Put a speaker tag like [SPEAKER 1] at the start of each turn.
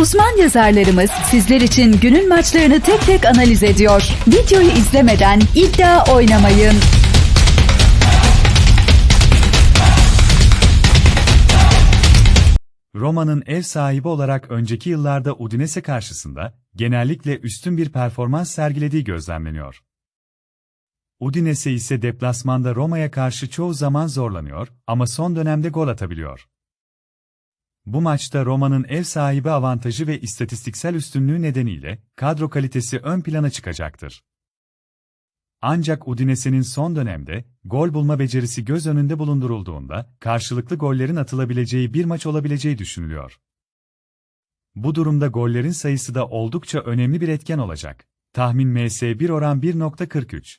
[SPEAKER 1] Uzman yazarlarımız sizler için günün maçlarını tek tek analiz ediyor. Videoyu izlemeden iddia oynamayın.
[SPEAKER 2] Roma'nın ev sahibi olarak önceki yıllarda Udinese karşısında genellikle üstün bir performans sergilediği gözlemleniyor. Udinese ise deplasmanda Roma'ya karşı çoğu zaman zorlanıyor ama son dönemde gol atabiliyor. Bu maçta Roma'nın ev sahibi avantajı ve istatistiksel üstünlüğü nedeniyle kadro kalitesi ön plana çıkacaktır. Ancak Udinese'nin son dönemde gol bulma becerisi göz önünde bulundurulduğunda karşılıklı gollerin atılabileceği bir maç olabileceği düşünülüyor. Bu durumda gollerin sayısı da oldukça önemli bir etken olacak. Tahmin MS1 oran 1.43.